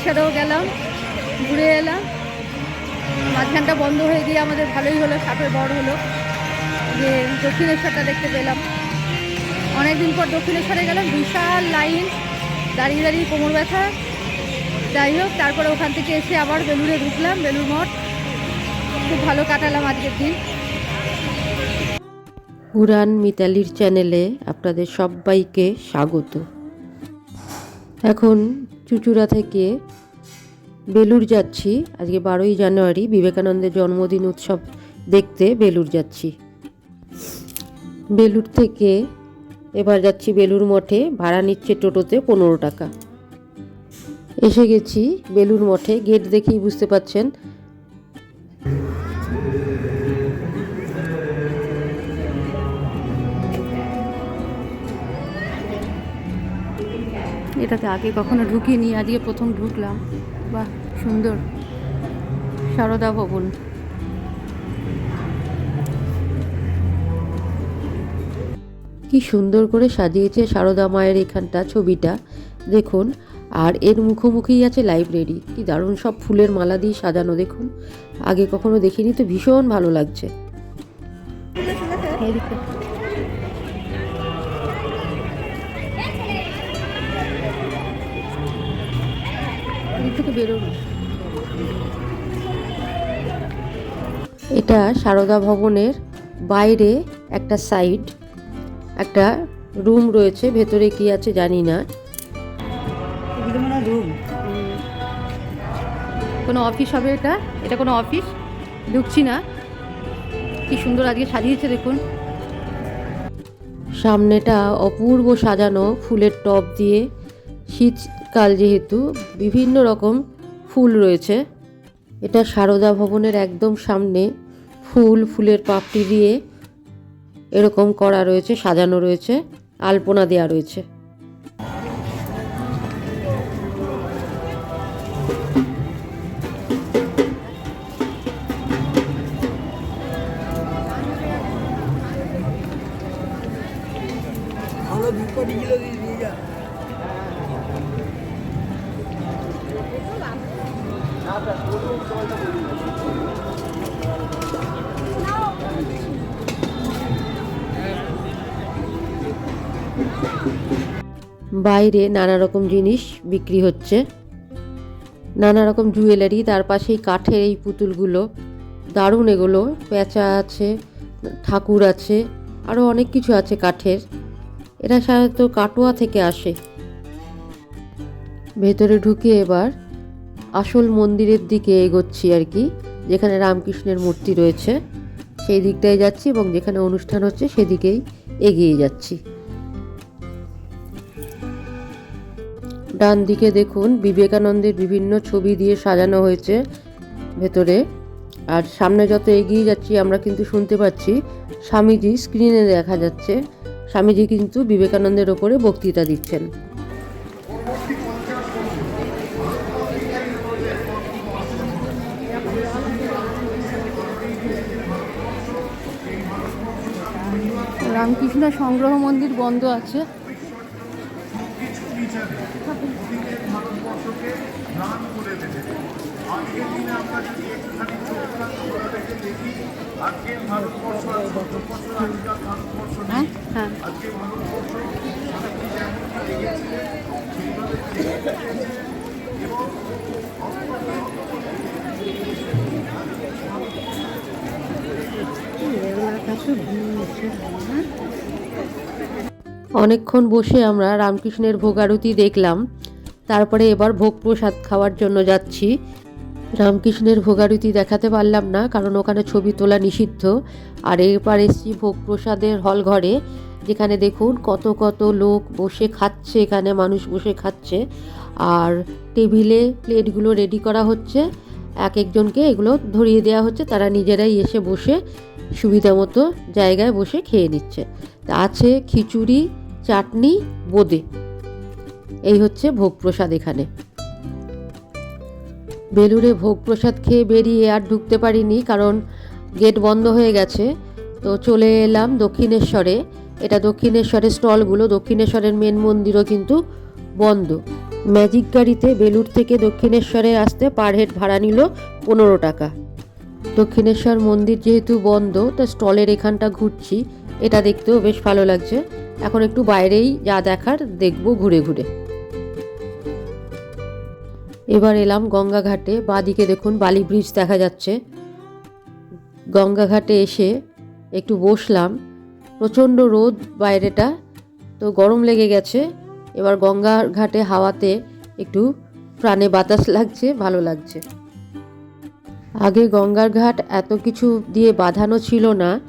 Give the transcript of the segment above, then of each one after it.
দক্ষিণেশ্বরেও গেলাম, ঘুরে এলাম। মাঝখানটা বন্ধ হয়ে গিয়ে আমাদের ভালোই হলো, সাপের বড় হলো। যে দক্ষিণেশ্বরটা দেখতে পেলাম। অনেকদিন পর দক্ষিণেশ্বরে গেলাম, বিশাল লাইন, দাঁড়িয়ে দাঁড়িয়ে কোমর ব্যথা। যাই হোক, তারপরে ওখান থেকে এসে আবার বেলুরে ঢুকলাম বেলুর মঠ। খুব ভালো কাটালাম আজকের দিন। উড়ান মিতালির চ্যানেলে আপনাদের সবাইকে স্বাগত। এখন চুচুড়া থেকে বেলুর যাচ্ছি। আজকে বারোই জানুয়ারি, বিবেকানন্দের জন্মদিন উৎসব দেখতে বেলুর যাচ্ছি। বেলুর থেকে এবার যাচ্ছি বেলুর মঠে, ভাড়া নিচ্ছে টোটোতে পনেরো টাকা। এসে গেছি বেলুর মঠে, গেট দেখেই বুঝতে পাচ্ছেন। এটাতে আগে কখনো ঢুকিনি, আজকে প্রথম ঢুকলাম। বাহ সুন্দর। সারদা ভবন। কি সুন্দর করে সাজিয়েছে সারদা মায়ের এখানটা ছবিটা। দেখুন আর এর মুখোমুখি আছে লাইব্রেরি। কি দারুণ সব ফুলের মালা দিয়ে সাজানো দেখুন। আগে কখনো দেখিনি তো ভীষণ ভালো লাগছে। থেকে বেরোনো এটা সারদা ভবনের বাইরে একটা সাইড একটা রুম রয়েছে ভেতরে কি আছে জানি না। কোনো অফিস হবে এটা? এটা কোনো অফিস? ঢুকছি না। কি সুন্দর আজকে সাজিয়েছে দেখুন। সামনেটা অপূর্ব সাজানো ফুলের টব দিয়ে শীতকাল যেহেতু, বিভিন্ন রকম ফুল রয়েছে। এটা সারদা ভবনের একদম সামনে ফুল, ফুলের পাপড়ি দিয়ে এরকম করা রয়েছে, সাজানো রয়েছে, আলপনা দেওয়া রয়েছে। বাইরে নানা রকম জিনিস বিক্রি হচ্ছে। নানা রকম জুয়েলারি, তার পাশেই কাঠের এই পুতুলগুলো। দারুণ এগুলো, পেঁচা আছে, ঠাকুর আছে আরও অনেক কিছু আছে কাঠের। এরা সাধারণত কাটোয়া থেকে আসে। ভেতরে ঢুকে এবার আসল মন্দিরের দিকে এগোচ্ছি আর কি, যেখানে রামকৃষ্ণের মূর্তি রয়েছে। সেই দিকটায় যাচ্ছি এবং যেখানে অনুষ্ঠান হচ্ছে সেদিকেই এগিয়ে যাচ্ছি। ডান দিকে দেখুন, বিবেকানন্দের বিভিন্ন ছবি দিয়ে সাজানো হয়েছে ভেতরে। আর সামনে যত এগিয়ে যাচ্ছি, আমরা কিন্তু শুনতে পাচ্ছি, স্বামীজি স্ক্রিনে দেখা যাচ্ছে। স্বামীজি কিন্তু বিবেকানন্দের ওপরে বক্তৃতা দিচ্ছেন। রামকৃষ্ণ সংগ্রহ মন্দির বন্ধ আছে। হ্যাঁ হ্যাঁ। অনেকক্ষণ বসে আমরা রামকৃষ্ণের ভোগারতি দেখলাম। তারপরে এবার ভোগ প্রসাদ খাওয়ার জন্য যাচ্ছি। রামকৃষ্ণের ভোগারতি দেখাতে পারলাম না, কারণ ওখানে ছবি তোলা নিষিদ্ধ। আর এবার এসছি ভোগ প্রসাদের হল ঘরে, যেখানে দেখুন কত কত লোক বসে খাচ্ছে, এখানে মানুষ বসে খাচ্ছে। আর টেবিলে প্লেটগুলো রেডি করা হচ্ছে। এক একজনকে এগুলো ধরিয়ে দেওয়া হচ্ছে, তারা নিজেরাই এসে বসে সুবিধা মতো জায়গায় বসে খেয়ে নিচ্ছে। আছে খিচুড়ি চাটনি, বোঁদে। এই হচ্ছে ভোগ প্রসাদ এখানে। বেলুড়ে ভোগ প্রসাদ খেয়ে বেরিয়ে আর ঢুকতে পারিনি কারণ গেট বন্ধ হয়ে গেছে। তো চলে এলাম দক্ষিণেশ্বরে। এটা দক্ষিণেশ্বরের স্টলগুলো। দক্ষিণেশ্বরের মেন মন্দিরও কিন্তু বন্ধ। ম্যাজিক গাড়িতে বেলুর থেকে দক্ষিণেশ্বরে আসতে পার হেড ভাড়া নিল পনেরো টাকা। দক্ষিণেশ্বর মন্দির যেহেতু বন্ধ, তো স্টলের এখানটা ঘুরছি। এটা দেখতেও বেশ ভালো লাগছে। এখন একটু বাইরেই যা দেখার দেখব ঘুরে ঘুরে। এবার এলাম গঙ্গা ঘাটে বাদিকে দেখুন বালি ব্রিজ দেখা যাচ্ছে। গঙ্গা ঘাটে এসে একটু বসলাম। প্রচণ্ড রোদ বাইরেটা, তো গরম লেগে গেছে। এবার গঙ্গার ঘাটে হাওয়াতে একটু প্রাণে বাতাস লাগছে, ভালো লাগছে। আগে গঙ্গার ঘাট এত কিছু দিয়ে বাঁধানো ছিল না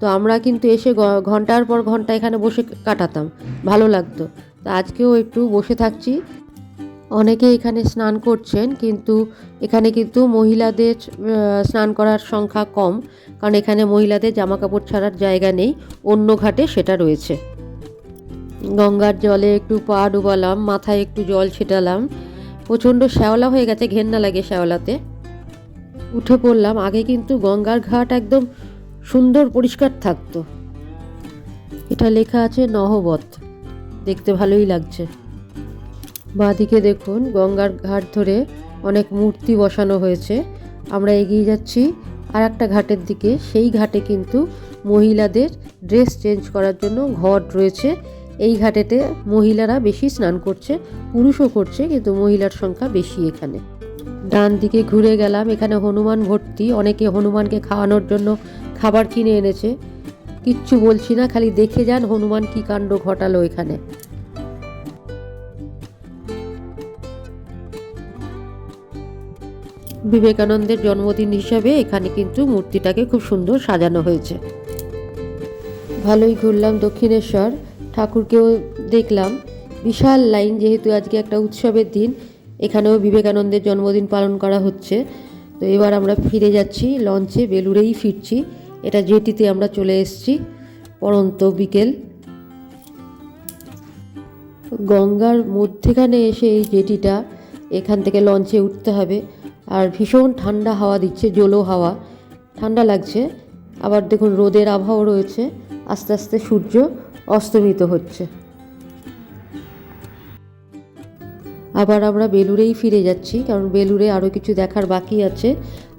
তো আমরা কিন্তু এসে ঘণ্টার পর ঘণ্টা এখানে বসে কাটাতাম, ভালো লাগতো। তো আজকেও একটু বসে থাকছি। অনেকে এখানে স্নান করছেন, কিন্তু এখানে কিন্তু মহিলাদের স্নান করার সংখ্যা কম, কারণ এখানে মহিলাদের জামা কাপড় ছাড়ার জায়গা নেই, অন্য ঘাটে সেটা রয়েছে। গঙ্গার জলে একটু পা ডুবালাম, মাথায় একটু জল ছিটালাম। প্রচণ্ড শ্যাওলা হয়ে গেছে, ঘেন্না লাগে শ্যাওলাতে। উঠে পড়লাম, আগে কিন্তু গঙ্গার ঘাট একদম সুন্দর পরিষ্কার থাকতো। এটা লেখা আছে নহবত দেখতে ভালোই লাগছে। বাঁদিকে দেখুন, গঙ্গার ঘাট ধরে অনেক মূর্তি বসানো হয়েছে। আমরা এগিয়ে যাচ্ছি আর একটা ঘাটের দিকে। সেই ঘাটে কিন্তু মহিলাদের ড্রেস চেঞ্জ করার জন্য ঘট রয়েছে। এই ঘাটেতে মহিলারা বেশি স্নান করছে, পুরুষও করছে, কিন্তু মহিলার সংখ্যা বেশি এখানে। ডান দিকে ঘুরে গেলাম। এখানে হনুমান ভর্তি। অনেকে হনুমানকে খাওয়ানোর জন্য খাবার কিনে এনেছে। কিচ্ছু বলছি না, খালি দেখে যান হনুমান কি কাণ্ড ঘটালো এখানে। বিবেকানন্দের জন্মদিন হিসাবে এখানে কিন্তু মূর্তিটাকে খুব সুন্দর সাজানো হয়েছে। ভালোই ঘুরলাম দক্ষিণেশ্বর। ঠাকুরকেও দেখলাম। বিশাল লাইন যেহেতু আজকে একটা উৎসবের দিন এখানেও বিবেকানন্দের জন্মদিন পালন করা হচ্ছে। তো এবার আমরা ফিরে যাচ্ছি লঞ্চে বেলুড়েই ফিরছি। এটা জেটিতে আমরা চলে এসেছি পরন্ত বিকেল। গঙ্গার মধ্যেখানে এসে এই জেটিটা এখান থেকে লঞ্চে উঠতে হবে। আর ভীষণ ঠান্ডা হাওয়া দিচ্ছে, জলো হাওয়া। ঠান্ডা লাগছে। আবার দেখুন, রোদের আবহাওয়া রয়েছে। আস্তে আস্তে সূর্য অস্তমিত হচ্ছে। আবার আমরা বেলুরেই ফিরে যাচ্ছি, কারণ বেলুরে আরও কিছু দেখার বাকি আছে।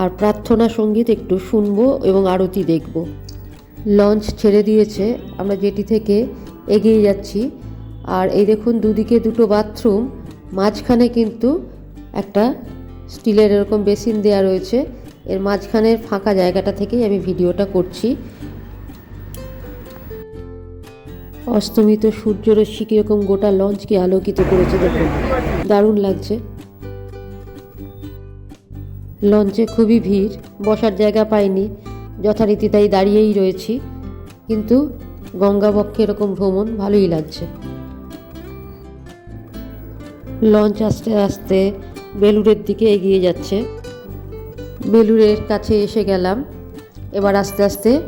আর প্রার্থনা সংগীত একটু শুনব এবং আরতি দেখব। লঞ্চ ছেড়ে দিয়েছে, আমরা যেটি থেকে এগিয়ে যাচ্ছি। আর এই দেখুন, দুদিকে দুটো বাথরুম, মাঝখানে কিন্তু একটা স্টিলের এরকম বেসিন দেওয়া রয়েছে। এর মাঝখানের ফাঁকা জায়গাটা থেকেই আমি ভিডিওটা করছি। অস্তমিত সূর্যরশ্মি কীরকম গোটা লঞ্চকে আলোকিত করেছে দেখুন। দারুণ লাগছে। লঞ্চে খুবই ভিড়, বসার জায়গা পাইনি, যথারীতি তাই দাঁড়িয়েই রয়েছি। কিন্তু গঙ্গাবক্ষে এরকম ভ্রমণ ভালোই লাগছে। লঞ্চ আস্তে আস্তে বেলুড়ের দিকে এগিয়ে যাচ্ছে। বেলুড়ের কাছে এসে গেলাম। এবার আস্তে আস্তে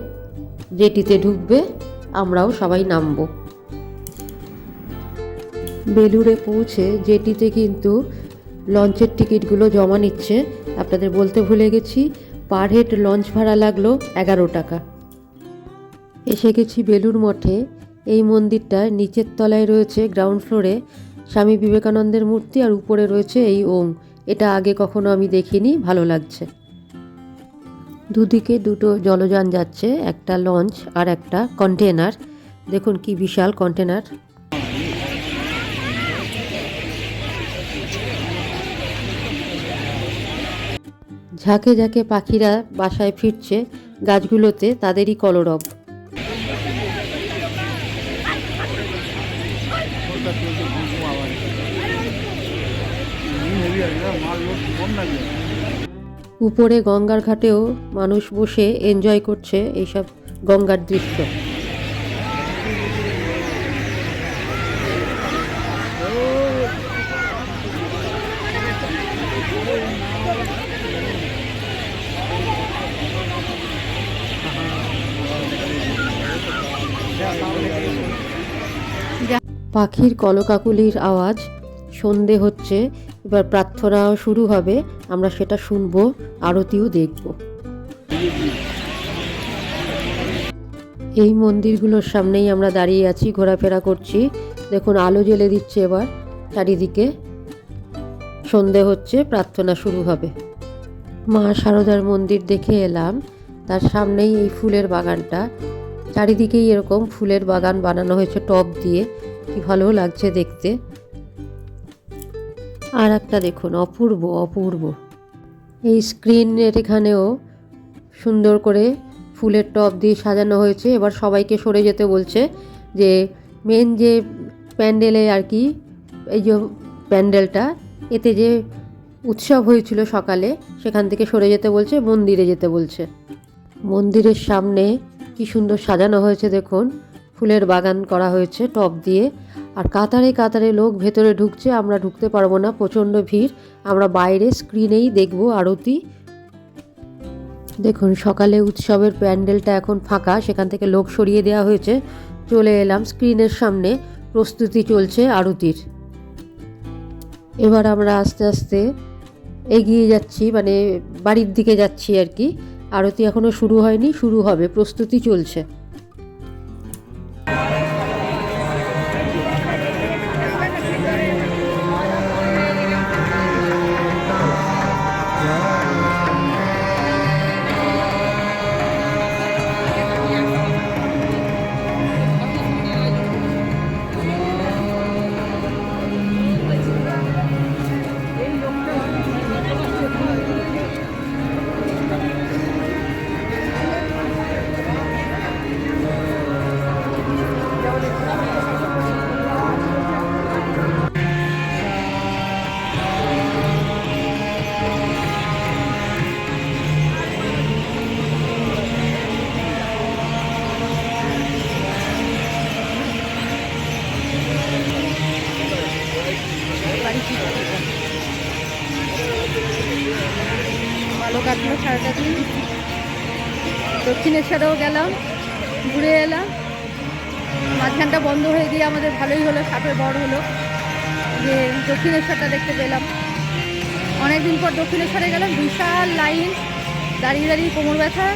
জেটিতে ঢুকবে, আমরাও সবাই নামবো। বেলুড়ে পৌঁছে জেটিতে কিন্তু লঞ্চের টিকিটগুলো জমা নিচ্ছে। আপনাদের বলতে ভুলে গেছি, পার হেড লঞ্চ ভাড়া লাগল এগারো টাকা। এসে গেছি বেলুর মঠে। এই মন্দিরটা নিচের তলায় রয়েছে গ্রাউন্ড ফ্লোরে। স্বামী বিবেকানন্দের মূর্তি আর উপরে রয়েছে এই ওম। এটা আগে কখনো আমি দেখিনি, ভালো লাগছে। দুদিকে দুটো জলযান যাচ্ছে, একটা লঞ্চ আর একটা কন্টেনার দেখুন কি বিশাল কন্টেনার ঝাঁকে ঝাঁকে পাখিরা বাসায় ফিরছে, গাছগুলোতে তাদেরই কলরব। উপরে গঙ্গার ঘাটেও মানুষ বসে এনজয় করছে এইসব গঙ্গার দৃশ্য। পাখির কলকাকুলির আওয়াজ, সন্ধে হচ্ছে, এবার প্রার্থনাও শুরু হবে, আমরা সেটা শুনব, আরতিও দেখব। এই মন্দিরগুলোর সামনেই আমরা দাঁড়িয়ে আছি, ঘোরাফেরা করছি। দেখুন, আলো জ্বেলে দিচ্ছে এবার, চারিদিকে। সন্ধে হচ্ছে, প্রার্থনা শুরু হবে। মা শারদার মন্দির দেখে এলাম। তার সামনেই এই ফুলের বাগানটা। চারিদিকেই এরকম ফুলের বাগান বানানো হয়েছে টব দিয়ে। কি ভালো লাগছে দেখতে। আর একটা দেখুন, অপূর্ব অপূর্ব। এই স্ক্রিনের এখানেও সুন্দর করে ফুলের টব দিয়ে সাজানো হয়েছে। এবার সবাইকে সরে যেতে বলছে যে মেন যে প্যান্ডেলে আর কি, এই যে প্যান্ডেলটা, এতে যে উৎসব হয়েছিল সকালে, সেখান থেকে সরে যেতে বলছে, মন্দিরে যেতে বলছে। মন্দিরের সামনে কি সুন্দর সাজানো হয়েছে দেখুন। ফুলের বাগান করা হয়েছে টব দিয়ে। আর কাতারে কাতারে লোক ভেতরে ঢুকছে, আমরা ঢুকতে পারব না, প্রচণ্ড ভিড়। আমরা বাইরে স্ক্রিনেই দেখব আরতি। দেখুন, সকালে উৎসবের প্যান্ডেলটা এখন ফাঁকা, সেখান থেকে লোক সরিয়ে দেওয়া হয়েছে। চলে এলাম স্ক্রিনের সামনে, প্রস্তুতি চলছে আরতির। এবার আমরা আস্তে আস্তে এগিয়ে যাচ্ছি মানে বাড়ির দিকে যাচ্ছি আর কি। আরতি এখনও শুরু হয়নি শুরু হবে প্রস্তুতি চলছে। ভালো কাটলো সারাটা দিন। দক্ষিণেশ্বরেও গেলাম, ঘুরে এলাম। মাঝখানটা বন্ধ হয়ে গিয়ে আমাদের ভালোই হলো, সাপের বড় হলো। যে দক্ষিণেশ্বরটা দেখতে পেলাম। অনেকদিন পর দক্ষিণেশ্বরে গেলাম, বিশাল লাইন, দাঁড়িয়ে দাঁড়িয়ে কোমর ব্যথা।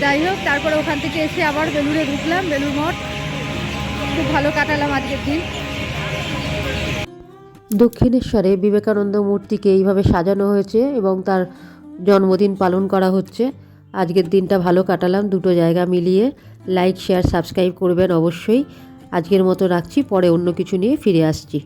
যাই হোক, তারপরে ওখান থেকে এসে আবার বেলুড়ে ঢুকলাম বেলুর মঠ। খুব ভালো কাটালাম আজকের দিন। দক্ষিণেশ্বরে বিবেকানন্দ মূর্তিকে এইভাবে সাজানো হয়েছে এবং তার জন্মদিন পালন করা হচ্ছে। আজকের দিনটা ভালো কাটালাম দুটো জায়গা মিলিয়ে। লাইক শেয়ার সাবস্ক্রাইব করবেন অবশ্যই। আজকের মতো রাখছি, পরে অন্য কিছু নিয়ে ফিরে আসছি।